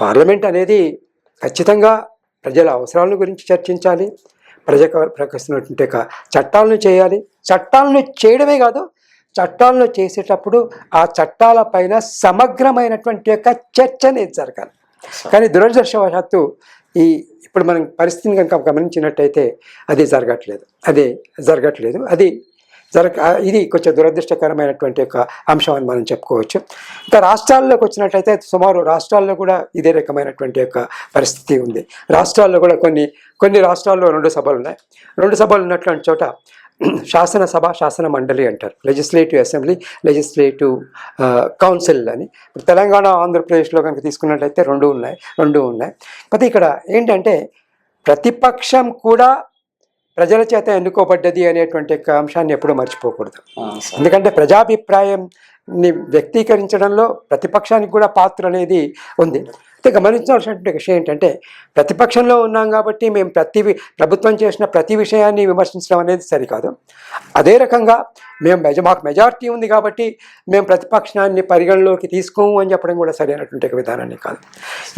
Parliament అనేది ఖచ్చితంగా ప్రజల అవసరాల గురించి చర్చించాలి. ప్రజకు ప్రకటిస్తున్నటువంటి చట్టాలను చేయాలి. చట్టాలను చేయడమే కాదు చట్టాలను చేసేటప్పుడు ఆ చట్టాల పైన సమగ్రమైనటువంటి యొక్క చర్చ అనేది జరగాలి. కానీ దురదృష్టవశాత్తు ఈ ఇప్పుడు మనం పరిస్థితిని కనుక గమనించినట్టయితే అది జరగట్లేదు. అది జరగట్లేదు. అది జరగ ఇది కొంచెం దురదృష్టకరమైనటువంటి ఒక అంశం అని మనం చెప్పుకోవచ్చు. ఇంకా రాష్ట్రాల్లోకి వచ్చినట్లయితే సుమారు రాష్ట్రాల్లో కూడా ఇదే రకమైనటువంటి యొక్క పరిస్థితి ఉంది. రాష్ట్రాల్లో కూడా కొన్ని కొన్ని రాష్ట్రాల్లో రెండు సభలు ఉన్నాయి. రెండు సభలు ఉన్నటువంటి చోట శాసనసభ శాసన మండలి అంటారు. లెజిస్లేటివ్ అసెంబ్లీ లెజిస్లేటివ్ కౌన్సిల్ అని. ఇప్పుడు తెలంగాణ ఆంధ్రప్రదేశ్లో కనుక తీసుకున్నట్లయితే రెండు ఉన్నాయి రెండు ఉన్నాయి. కాకపోతే ఇక్కడ ఏంటంటే ప్రతిపక్షం కూడా ప్రజల చేత ఎన్నుకోబడ్డది అనేటువంటి యొక్క అంశాన్ని ఎప్పుడూ మర్చిపోకూడదు. ఎందుకంటే ప్రజాభిప్రాయంని వ్యక్తీకరించడంలో ప్రతిపక్షానికి కూడా పాత్ర అనేది ఉంది అయితే గమనించాల్సినటువంటి విషయం ఏంటంటే ప్రతిపక్షంలో ఉన్నాం కాబట్టి మేము ప్రతి ప్రభుత్వం చేసిన ప్రతి విషయాన్ని విమర్శించడం అనేది సరికాదు. అదే రకంగా మేము మెజ మాకు మెజారిటీ ఉంది కాబట్టి మేము ప్రతిపక్షాన్ని పరిగణలోకి తీసుకోము అని చెప్పడం కూడా సరైనటువంటి విధానాన్ని కాదు.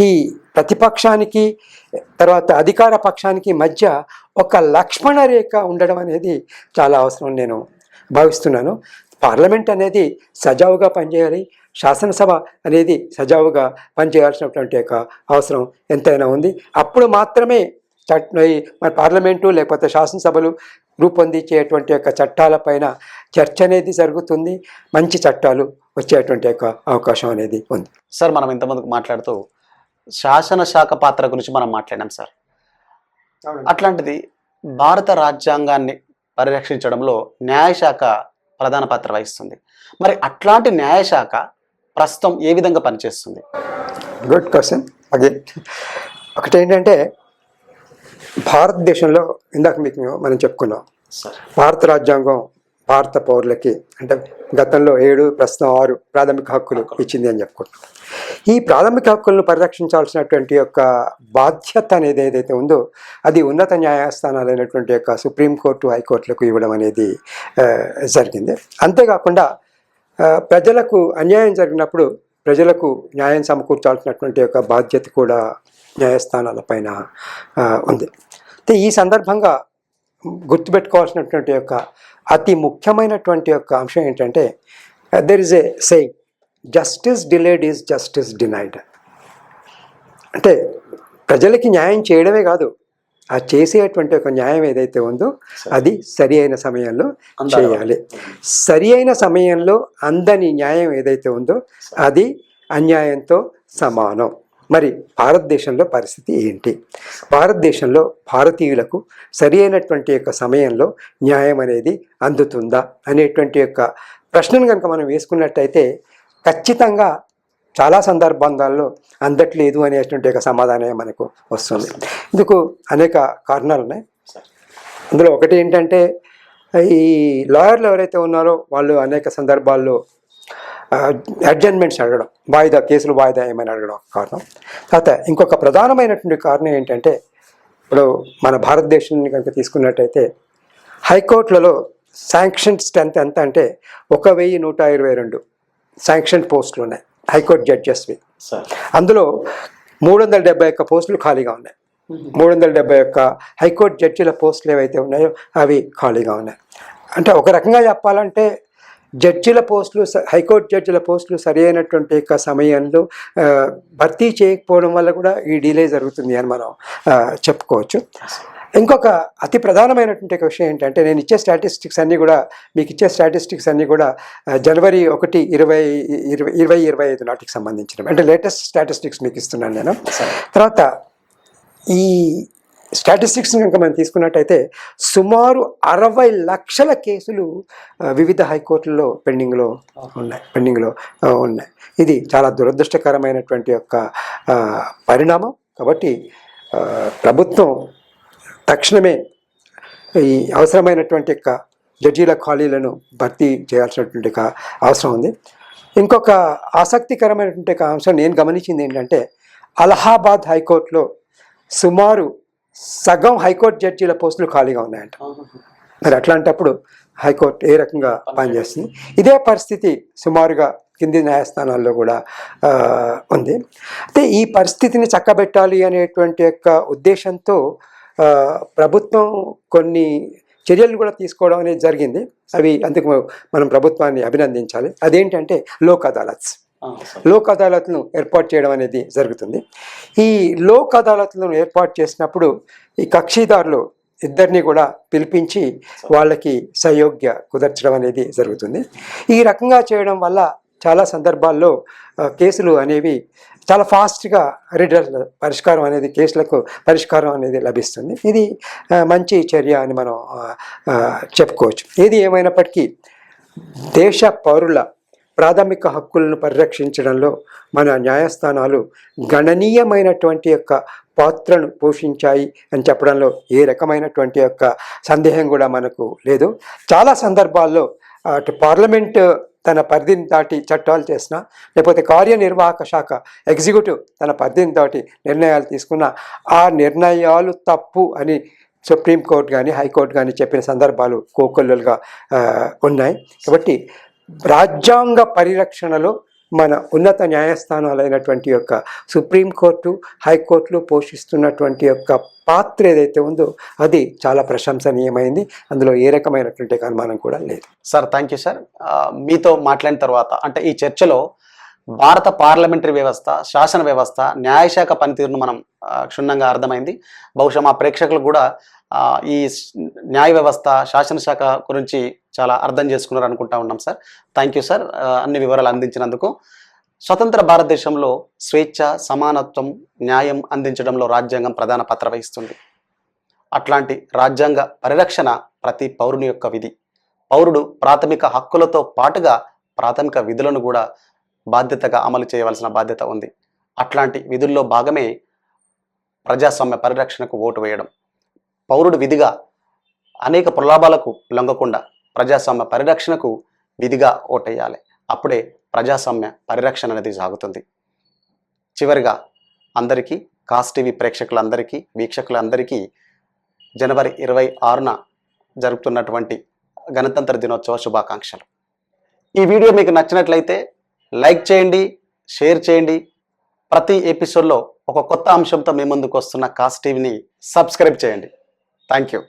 ఈ ప్రతిపక్షానికి తర్వాత అధికార పక్షానికి మధ్య ఒక లక్ష్మణ రేఖ ఉండడం అనేది చాలా అవసరం నేను భావిస్తున్నాను. పార్లమెంట్ అనేది సజావుగా పనిచేయాలి. శాసనసభ అనేది సజావుగా పనిచేయాల్సినటువంటి యొక్క అవసరం ఎంతైనా ఉంది. అప్పుడు మాత్రమే చట్ మన పార్లమెంటు లేకపోతే శాసనసభలు రూపొందించేటువంటి యొక్క చట్టాలపైన చర్చ అనేది జరుగుతుంది. మంచి చట్టాలు వచ్చేటువంటి యొక్క అవకాశం అనేది ఉంది. సార్ మనం ఇంతమందికి మాట్లాడుతూ శాసన శాఖ పాత్ర గురించి మనం మాట్లాడాం సార్. అట్లాంటిది భారత రాజ్యాంగాన్ని పరిరక్షించడంలో న్యాయశాఖ ప్రధాన పాత్ర వహిస్తుంది. మరి అట్లాంటి న్యాయశాఖ ప్రస్తుతం ఏ విధంగా పనిచేస్తుంది? గుడ్ క్వశ్చన్ అగైన్ ఒకటి ఏంటంటే భారతదేశంలో ఇందాక మీకు మనం చెప్పుకున్నాం. భారత రాజ్యాంగం భారత పౌరులకి అంటే గతంలో ఏడు ప్రస్తుతం ఆరు ప్రాథమిక హక్కులు ఇచ్చింది అని చెప్పుకుంటున్నాం ఈ ప్రాథమిక హక్కులను పరిరక్షించాల్సినటువంటి యొక్క బాధ్యత అనేది ఏదైతే ఉందో అది ఉన్నత న్యాయస్థానాలైనటువంటి యొక్క సుప్రీంకోర్టు హైకోర్టులకు ఇవ్వడం అనేది జరిగింది. అంతేకాకుండా ప్రజలకు అన్యాయం జరిగినప్పుడు ప్రజలకు న్యాయం సమకూర్చాల్సినటువంటి యొక్క బాధ్యత కూడా న్యాయస్థానాలపైన ఉంది. అయితే ఈ సందర్భంగా గుర్తుపెట్టుకోవాల్సినటువంటి యొక్క అతి ముఖ్యమైనటువంటి యొక్క అంశం ఏంటంటే there is a saying justice delayed is justice denied అంటే ప్రజలకి న్యాయం చేయడమే కాదు ఆ చేసేటువంటి ఒక న్యాయం ఏదైతే ఉందో అది సరి అయిన సమయంలో చేయాలి. సరి అయిన సమయంలో అందని న్యాయం ఏదైతే ఉందో అది అన్యాయంతో సమానం. మరి భారతదేశంలో పరిస్థితి ఏంటి? భారతదేశంలో భారతీయులకు సరి అయినటువంటి యొక్క సమయంలో న్యాయం అనేది అందుతుందా అనేటువంటి యొక్క ప్రశ్నను కనుక మనం వేసుకున్నట్టయితే ఖచ్చితంగా చాలా సందర్భాల్లో అందట్లేదు అనేటువంటి ఒక సమాధానమే మనకు వస్తుంది. ఇందుకు అనేక కారణాలు ఉన్నాయి. అందులో ఒకటి ఏంటంటే ఈ లాయర్లు ఎవరైతే ఉన్నారో వాళ్ళు అనేక సందర్భాల్లో అడ్జస్ట్మెంట్స్ అడగడం వాయిదా కేసులు వాయిదా ఏమని అడగడం ఒక కారణం. తర్వాత ఇంకొక ప్రధానమైనటువంటి కారణం ఏంటంటే ఇప్పుడు మన భారతదేశాన్ని కనుక తీసుకున్నట్టయితే హైకోర్టులలో శాంక్షన్ స్ట్రెంత్ ఎంత అంటే ఒక వెయ్యి నూట ఇరవై రెండు శాంక్షన్ పోస్టులు ఉన్నాయి. హైకోర్టు జడ్జెస్వి సార్. అందులో మూడు వందల డెబ్బై ఒక్క పోస్టులు ఖాళీగా ఉన్నాయి. మూడు వందల డెబ్బై ఒక్క హైకోర్టు జడ్జిల పోస్టులు ఏవైతే ఉన్నాయో అవి ఖాళీగా ఉన్నాయి. అంటే ఒక రకంగా చెప్పాలంటే జడ్జిల పోస్టులు హైకోర్టు జడ్జిల పోస్టులు సరి అయినటువంటి యొక్క సమయంలో భర్తీ చేయకపోవడం వల్ల కూడా ఈ డిలే జరుగుతుంది అని మనం చెప్పుకోవచ్చు. ఇంకొక అతి ప్రధానమైనటువంటి ఒక విషయం ఏంటంటే నేను ఇచ్చే స్టాటిస్టిక్స్ అన్నీ కూడా మీకు ఇచ్చే స్టాటిస్టిక్స్ అన్నీ కూడా జనవరి ఒకటి ఇరవై ఇరవై ఇరవై ఇరవై ఐదు నాటికి సంబంధించినవి. అంటే లేటెస్ట్ స్టాటిస్టిక్స్ మీకు ఇస్తున్నాను నేను. తర్వాత ఈ స్టాటిస్టిక్స్ని కనుక మనం తీసుకున్నట్టయితే సుమారు అరవై లక్షల కేసులు వివిధ హైకోర్టుల్లో పెండింగ్లో ఉన్నాయి. పెండింగ్లో ఉన్నాయి. ఇది చాలా దురదృష్టకరమైనటువంటి యొక్క పరిణామం. కాబట్టి ప్రభుత్వం తక్షణమే ఈ అవసరమైనటువంటి యొక్క జడ్జీల ఖాళీలను భర్తీ చేయాల్సినటువంటి అవసరం ఉంది. ఇంకొక ఆసక్తికరమైనటువంటి అంశం నేను గమనించింది ఏంటంటే అలహాబాద్ హైకోర్టులో సుమారు సగం హైకోర్టు జడ్జీల పోస్టులు ఖాళీగా ఉన్నాయంట. మరి అట్లాంటప్పుడు హైకోర్టు ఏ రకంగా పనిచేస్తుంది? ఇదే పరిస్థితి సుమారుగా కింది న్యాయస్థానాల్లో కూడా ఉంది. అయితే ఈ పరిస్థితిని చక్కబెట్టాలి అనేటువంటి యొక్క ఉద్దేశంతో ప్రభుత్వం కొన్ని చర్యలు కూడా తీసుకోవడం అనేది జరిగింది. అవి అందుకు మనం ప్రభుత్వాన్ని అభినందించాలి. అదేంటంటే లోక్ అదాలత్స్ లోక్ అదాలత్ను ఏర్పాటు చేయడం అనేది జరుగుతుంది. ఈ లోక్ అదాలత్లను ఏర్పాటు చేసినప్పుడు ఈ కక్షిదారులు ఇద్దరిని కూడా పిలిపించి వాళ్ళకి సయోగ్య కుదర్చడం అనేది జరుగుతుంది. ఈ రకంగా చేయడం వల్ల చాలా సందర్భాల్లో కేసులు అనేవి చాలా ఫాస్ట్గా రిడల్ పరిష్కారం అనేది కేసులకు పరిష్కారం అనేది లభిస్తుంది. ఇది మంచి చర్య అని మనం చెప్పుకోవచ్చు. ఏది ఏమైనప్పటికీ దేశ పౌరుల ప్రాథమిక హక్కులను పరిరక్షించడంలో మన న్యాయస్థానాలు గణనీయమైనటువంటి యొక్క పాత్రను పోషించాయి అని చెప్పడంలో ఏ రకమైనటువంటి యొక్క సందేహం కూడా మనకు లేదు. చాలా సందర్భాల్లో అటు పార్లమెంట్ తన పరిధిని దాటి చట్టాలు చేసిన లేకపోతే కార్యనిర్వాహక శాఖ ఎగ్జిక్యూటివ్ తన పరిధిని దాటి నిర్ణయాలు తీసుకున్న ఆ నిర్ణయాలు తప్పు అని సుప్రీంకోర్టు కానీ హైకోర్టు కానీ చెప్పిన సందర్భాలు కోకొల్లలుగా ఉన్నాయి. కాబట్టి రాజ్యాంగ పరిరక్షణలో మన ఉన్నత న్యాయస్థానాలైనటువంటి యొక్క సుప్రీంకోర్టు హైకోర్టులు పోషిస్తున్నటువంటి యొక్క పాత్ర ఏదైతే ఉందో అది చాలా ప్రశంసనీయమైంది. అందులో ఏ రకమైనటువంటి అనుమానం కూడా లేదు. సార్ థ్యాంక్ యూ సార్ మీతో మాట్లాడిన తర్వాత అంటే ఈ చర్చలో భారత పార్లమెంటరీ వ్యవస్థ శాసన వ్యవస్థ న్యాయశాఖ పనితీరును మనం క్షుణ్ణంగా అర్థమైంది. బహుశా మా ప్రేక్షకులు కూడా ఈ న్యాయ వ్యవస్థ శాసనశాఖ గురించి చాలా అర్థం చేసుకున్నారు అనుకుంటా ఉన్నాం సార్. థ్యాంక్ యూ సార్ అన్ని వివరాలు అందించినందుకు. స్వతంత్ర భారతదేశంలో స్వేచ్ఛ సమానత్వం న్యాయం అందించడంలో రాజ్యాంగం ప్రధాన పాత్ర వహిస్తుంది. అట్లాంటి రాజ్యాంగ పరిరక్షణ ప్రతి పౌరుని యొక్క విధి. పౌరుడు ప్రాథమిక హక్కులతో పాటుగా ప్రాథమిక విధులను కూడా బాధ్యతగా అమలు చేయవలసిన బాధ్యత ఉంది. అట్లాంటి విధుల్లో భాగమే ప్రజాస్వామ్య పరిరక్షణకు ఓటు వేయడం. పౌరుడు విధిగా అనేక ప్రలాభాలకు లొంగకుండా ప్రజాస్వామ్య పరిరక్షణకు విధిగా ఓటేయాలి. అప్పుడే ప్రజాస్వామ్య పరిరక్షణ అనేది సాగుతుంది. చివరిగా అందరికీ కాస్ టీవీ ప్రేక్షకులందరికీ వీక్షకులందరికీ జనవరి ఇరవై ఆరున జరుపుతున్నటువంటి గణతంత్ర దినోత్సవ శుభాకాంక్షలు. ఈ వీడియో మీకు నచ్చినట్లయితే లైక్ చేయండి షేర్ చేయండి. ప్రతి ఎపిసోడ్లో ఒక కొత్త అంశంతో మీ ముందుకు వస్తున్న కాస్ టీవీని సబ్స్క్రైబ్ చేయండి. Thank you